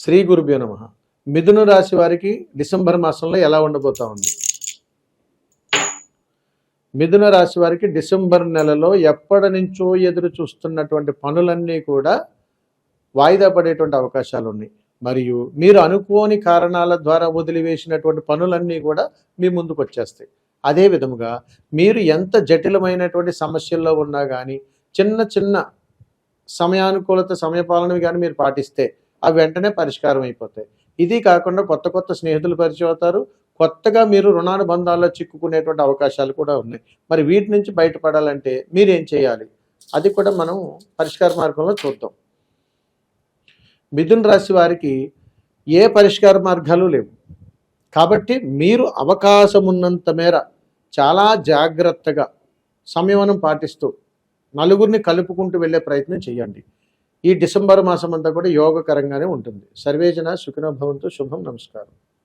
శ్రీ గురుభ్యో నమ. మిథున రాశి వారికి డిసెంబర్ మాసంలో ఎలా ఉండబోతా ఉంది? మిథున రాశి వారికి డిసెంబర్ నెలలో ఎప్పటి నుంచో ఎదురు చూస్తున్నటువంటి పనులన్నీ కూడా వాయిదా పడేటువంటి అవకాశాలు ఉన్నాయి. మరియు మీరు అనుకోని కారణాల ద్వారా వదిలివేసినటువంటి పనులన్నీ కూడా మీ ముందుకు వచ్చేస్తాయి. అదే విధముగా మీరు ఎంత జటిలమైనటువంటి సమస్యల్లో ఉన్నా కానీ చిన్న చిన్న సమయానుకూలత సమయపాలనవి కానీ మీరు పాటిస్తే అవి వెంటనే పరిష్కారం అయిపోతాయి. ఇది కాకుండా కొత్త కొత్త స్నేహితులు పరిచయం అవుతారు. కొత్తగా మీరు రుణానుబంధాల్లో చిక్కుకునేటువంటి అవకాశాలు కూడా ఉన్నాయి. మరి వీటి నుంచి బయటపడాలంటే మీరేం చేయాలి? అది కూడా మనం పరిష్కార మార్గంలో చూద్దాం. మిథున్ రాశి వారికి ఏ పరిష్కార మార్గాలు లేవు. కాబట్టి మీరు అవకాశం ఉన్నంత మేర చాలా జాగ్రత్తగా సంయమనం పాటిస్తూ నలుగురిని కలుపుకుంటూ వెళ్ళే ప్రయత్నం చేయండి. ఈ డిసెంబర్ మాసం అంతా కూడా యోగకరంగానే ఉంటుంది. సర్వేజన సుఖినోభవంతో శుభం నమస్కారం.